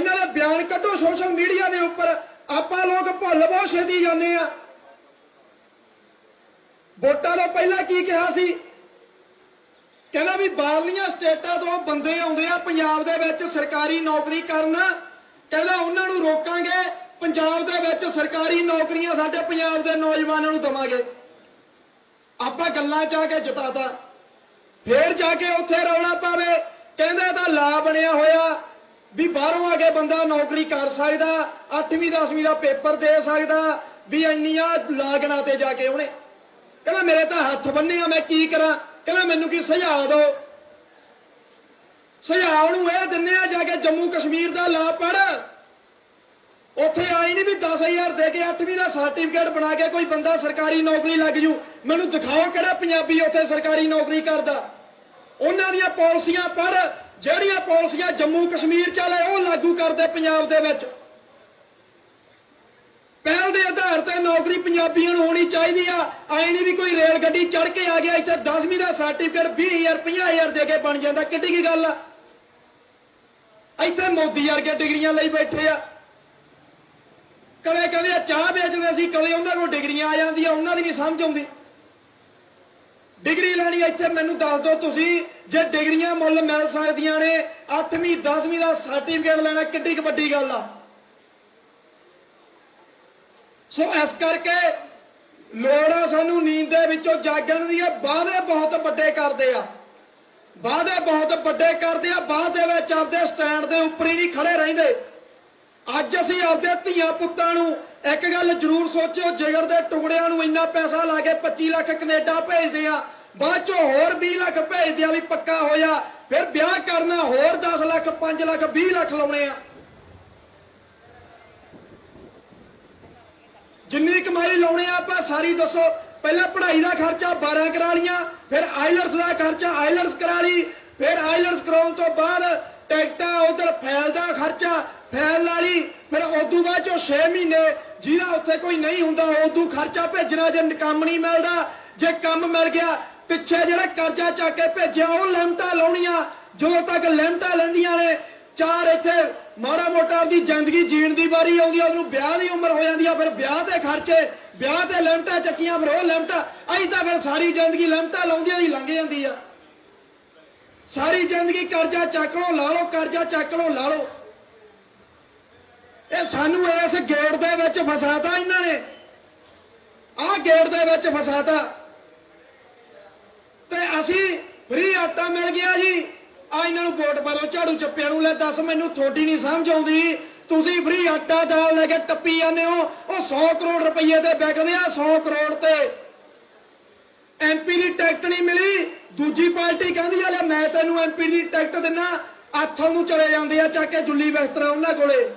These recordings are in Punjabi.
ਇਹਨਾਂ ਦੇ ਬਿਆਨ ਕੱਢੋ ਸੋਸ਼ਲ ਮੀਡੀਆ ਦੇ ਉੱਪਰ। ਆਪਾਂ ਲੋਕ ਭੁੱਲ ਬਹੁਤ ਛੇਤੀ ਜਾਂਦੇ ਆ ਵੋਟਾਂ ਤੋਂ ਪਹਿਲਾਂ ਕੀ ਕਿਹਾ ਸੀ? ਕਹਿੰਦਾ ਵੀ ਬਾਹਰਲੀਆਂ ਸਟੇਟਾਂ ਤੋਂ ਬੰਦੇ ਆਉਂਦੇ ਆ ਪੰਜਾਬ ਦੇ ਵਿੱਚ ਸਰਕਾਰੀ ਨੌਕਰੀ ਕਰਨ। ਕਹਿੰਦਾ ਉਹਨਾਂ ਨੂੰ ਰੋਕਾਂਗੇ, ਪੰਜਾਬ ਦੇ ਵਿੱਚ ਸਰਕਾਰੀ ਨੌਕਰੀਆਂ ਸਾਡੇ ਪੰਜਾਬ ਦੇ ਨੌਜਵਾਨਾਂ ਨੂੰ ਦਵਾਂਗੇ। ਆਪਾਂ ਗੱਲਾਂ ਚ ਆ ਕੇ ਜਿਤਾਤਾ। ਫੇਰ ਜਾ ਕੇ ਉੱਥੇ ਰੌਲਾ ਪਾਵੇ। ਕਹਿੰਦੇ ਤਾਂ ਲਾ ਬਣਿਆ ਹੋਇਆ। ਵੀ ਬਾਹਰੋਂ ਆ ਕੇ ਬੰਦਾ ਨੌਕਰੀ ਕਰ ਸਕਦਾ 8ਵੀਂ 10ਵੀਂ ਦਾ ਪੇਪਰ ਦੇ ਸਕਦਾ, ਵੀ ਇੰਨੀਆਂ ਲਾਗਣਾ ਤੇ ਜਾ ਕੇ ਉਹਨੇ। ਕਹਿੰਦਾ, ਮੇਰੇ ਤਾਂ ਹੱਥ ਬੰਨੇ ਆ, ਮੈਂ ਕੀ ਕਰਾਂ? ਕਹਿੰਦਾ, ਮੈਨੂੰ ਕੀ ਸੁਝਾਅ ਦਿਓ? ਸੁਝਾਅ ਨੂੰ ਇਹ ਦਿੰਨੇ ਆ, ਜਾ ਕੇ ਜੰਮੂ ਕਸ਼ਮੀਰ ਦਾ ਲਾ ਪੜ ਉੱਥੇ ਆਈ ਨਹੀਂ ਵੀ 10000 ਦੇ ਕੇ 8ਵੀਂ ਦਾ ਸਰਟੀਫਿਕੇਟ ਬਣਾ ਕੇ ਕੋਈ ਬੰਦਾ ਸਰਕਾਰੀ ਨੌਕਰੀ ਲੱਗ ਜੂ। ਮੈਨੂੰ ਦਿਖਾਓ ਕਿਹੜਾ ਪੰਜਾਬੀ ਉੱਥੇ ਸਰਕਾਰੀ ਨੌਕਰੀ ਕਰਦਾ। ਉਹਨਾਂ ਦੀਆਂ ਪਾਲਿਸੀਆਂ ਪੜ ਜਿਹੜੀਆਂ ਪਾਲਿਸੀਆਂ ਜੰਮੂ ਕਸ਼ਮੀਰ ਚ ਚੱਲੇ ਉਹ ਲਾਗੂ ਕਰਦੇ ਪੰਜਾਬ ਦੇ ਵਿੱਚ। ਪਹਿਲ ਦੇ ਆਧਾਰ ਤੇ ਨੌਕਰੀ ਪੰਜਾਬੀਆਂ ਨੂੰ ਹੋਣੀ ਚਾਹੀਦੀ ਆ। ਐ ਨਹੀਂ ਵੀ ਕੋਈ ਰੇਲ ਗੱਡੀ ਚੜ ਕੇ ਆ ਗਿਆ, ਇੱਥੇ 10ਵੀਂ ਦਾ ਸਰਟੀਫਿਕੇਟ 20000 50000 ਦੇ ਕੇ ਬਣ ਜਾਂਦਾ। ਕਿੱਡੀ ਕੀ ਗੱਲ ਆ? ਇੱਥੇ ਮੋਦੀ ਵਰਗੇ ਡਿਗਰੀਆਂ ਲਈ ਬੈਠੇ ਆ। ਕਦੇ ਕਹਿੰਦੇ ਚਾਹ ਵੇਚਦੇ ਸੀ, ਕਦੇ ਉਹਨਾਂ ਕੋਲ ਡਿਗਰੀਆਂ ਆ ਜਾਂਦੀਆਂ, ਉਹਨਾਂ ਦੀ ਨਹੀਂ ਸਮਝ ਆਉਂਦੀ। ਡਿਗਰੀ ਲੈਣੀ ਇੱਥੇ, ਮੈਨੂੰ ਦੱਸ ਦਿਓ ਤੁਸੀਂ, ਜੇ ਡਿਗਰੀਆਂ ਮੁੱਲ ਮਿਲ ਸਕਦੀਆਂ ਨੇ 8ਵੀਂ 10ਵੀਂ ਦਾ ਸਰਟੀਫਿਕੇਟ ਲੈਣਾ ਕਿੱਡੀ ਵੱਡੀ ਗੱਲ ਆ। ਸੋ ਇਸ ਕਰਕੇ ਲੋੜ ਆ ਸਾਨੂੰ ਨੀਂਦ ਦੇ ਵਿੱਚੋਂ ਜਾਗਣ ਦੀ ਇਹ ਵਾਅਦੇ ਬਹੁਤ ਵੱਡੇ ਕਰਦੇ ਆ। ਵਾਅਦੇ ਬਹੁਤ ਵੱਡੇ ਕਰਦੇ ਆ ਬਾਅਦ ਦੇ ਵਿੱਚ ਆਪਦੇ ਸਟੈਂਡ ਦੇ ਉੱਪਰ ਹੀ ਨਹੀਂ ਖੜੇ ਰਹਿੰਦੇ। ਅੱਜ ਅਸੀਂ ਆਪਦੇ ਧੀਆਂ ਪੁੱਤਾਂ ਨੂੰ ਇੱਕ ਗੱਲ ਜ਼ਰੂਰ ਸੋਚਿਓ, ਜਿਗਰ ਦੇ ਟੁਕੜਿਆਂ ਨੂੰ ਇੰਨਾ ਪੈਸਾ ਲਾ ਕੇ 25 ਲੱਖ ਕੈਨੇਡਾ ਭੇਜਦੇ ਆ, ਬਾਅਦ ਚੋਂ ਹੋਰ 20 ਲੱਖ ਭੇਜਦੇ ਆ ਵੀ ਪੱਕਾ ਹੋਇਆ, ਫਿਰ ਵਿਆਹ ਕਰਨਾ, ਹੋਰ 10 ਲੱਖ 5 ਲੱਖ 20 ਲੱਖ ਲਾਉਣੇ ਆ। ਜਿੰਨੀ ਕਮਾਈ ਲਾਉਣੇ ਆ ਆਪਾਂ ਸਾਰੀ ਦੱਸੋ, ਪਹਿਲਾਂ ਪੜ੍ਹਾਈ ਦਾ ਖਰਚਾ 12 ਕਰਾ ਲੀਆਂ ਫਿਰ ਆਈਲਟਸ ਦਾ ਖਰਚਾ ਆਈਲਟਸ ਕਰਾ ਲਈ ਫਿਰ ਆਈਲਟਸ ਕਰਾਉਣ ਤੋਂ ਬਾਅਦ ਟਿਕਟਾਂ ਉਧਰ ਫੈਲਦਾ ਖਰਚਾ ਫੈਲ ਵਾਲੀ ਫਿਰ ਉਦੋਂ ਬਾਅਦ ਚੋਂ 6 ਮਹੀਨੇ ਜਿਹਦਾ ਉੱਥੇ ਕੋਈ ਨਹੀਂ ਹੁੰਦਾ, ਉਦੋਂ ਖਰਚਾ ਭੇਜਣਾ ਜੇ ਕੰਮ ਨਹੀਂ ਮਿਲਦਾ, ਜੇ ਕੰਮ ਮਿਲ ਗਿਆ, ਪਿੱਛੇ ਜਿਹੜਾ ਕਰਜ਼ਾ ਚੱਕ ਕੇ ਭੇਜਿਆ, ਉਹ ਲਿਮਟਾਂ ਲਾਉਣੀਆਂ ਜਦੋਂ ਤੱਕ ਲਿਮਟਾਂ ਲੈਂਦੀਆਂ ਨੇ, ਚਾਰ ਇੱਥੇ ਮਾੜਾ ਮੋਟਾ ਆਪਦੀ ਜ਼ਿੰਦਗੀ ਜੀਣ ਦੀ ਵਾਰੀ ਆਉਂਦੀ ਆ, ਉਹਨੂੰ ਵਿਆਹ ਦੀ ਉਮਰ ਹੋ ਜਾਂਦੀ ਆ, ਫਿਰ ਵਿਆਹ ਤੇ ਖਰਚੇ, ਵਿਆਹ ਤੇ ਲਿਮਟਾਂ ਚੱਕੀਆਂ, ਫਿਰ ਉਹ ਲਿਮਟਾਂ ਅਈ ਤਾਂ ਫਿਰ ਸਾਰੀ ਜ਼ਿੰਦਗੀ ਲਿਮਟਾਂ ਲਾਉਂਦੀਆਂ ਹੀ ਲੰਘ ਜਾਂਦੀ ਆ। ਸਾਰੀ ਜ਼ਿੰਦਗੀ ਕਰਜ਼ਾ ਚੱਕ ਲਓ, ਲਾ ਲਓ, ਕਰਜ਼ਾ ਚੱਕ ਲਓ, ਲਾ ਲਓ। ਇਹ ਸਾਨੂੰ ਇਸ ਗੇੜ ਦੇ ਵਿੱਚ ਫਸਾਤਾ ਇਹਨਾਂ ਨੇ। ਆਹ ਗੇੜ ਦੇ ਵਿੱਚ ਫਸਾਤਾ। ਤੇ ਅਸੀਂ ਫ੍ਰੀ ਆਟਾ ਮਿਲ ਗਿਆ ਜੀ। ਆ ਇਹਨਾਂ ਨੂੰ ਵੋਟ ਪਾ ਲਓ, ਝਾੜੂ ਚੱਪਿਆਂ ਨੂੰ ਲੈ, ਦੱਸ ਮੈਨੂੰ ਥੋੜੀ ਨਹੀਂ ਸਮਝ ਆਉਂਦੀ। ਤੁਸੀਂ ਫ੍ਰੀ ਆਟਾ ਦਾਲ ਲੈ ਕੇ ਟੱਪੀ ਜਾਂਦੇ ਹੋ, ਉਹ 100 ਕਰੋੜ ਰੁਪਏ ਤੇ ਵਿਕਦੇ ਆ 100 ਕਰੋੜ ਤੇ। ਐਮਪੀ ਦੀ ਟਿਕਟ ਨਹੀਂ ਮਿਲੀ। ਦੂਜੀ ਪਾਰਟੀ ਕਹਿੰਦੀ ਆ, ਲੈ ਮੈਂ ਤੈਨੂੰ ਐਮਪੀ ਦੀ ਟਿਕਟ ਦਿੰਨਾ ਆਥਲ ਨੂੰ ਚਲੇ ਜਾਂਦੇ ਆ, ਚੱਕ ਕੇ ਜੁੱਲੀ ਬਿਸਤਰਾ ਉਹਨਾਂ ਕੋਲੇ।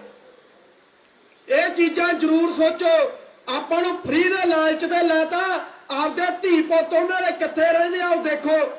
ਇਹ ਚੀਜ਼ਾਂ ਜ਼ਰੂਰ ਸੋਚੋ, ਆਪਾਂ ਨੂੰ ਫ੍ਰੀ ਦੇ ਲਾਲਚ ਤੇ ਲਾਤਾ, ਆਪਦੇ ਧੀ ਪੁੱਤ ਉਹਨਾਂ ਦੇ ਕਿੱਥੇ ਰਹਿੰਦੇ ਆ, ਉਹ ਦੇਖੋ।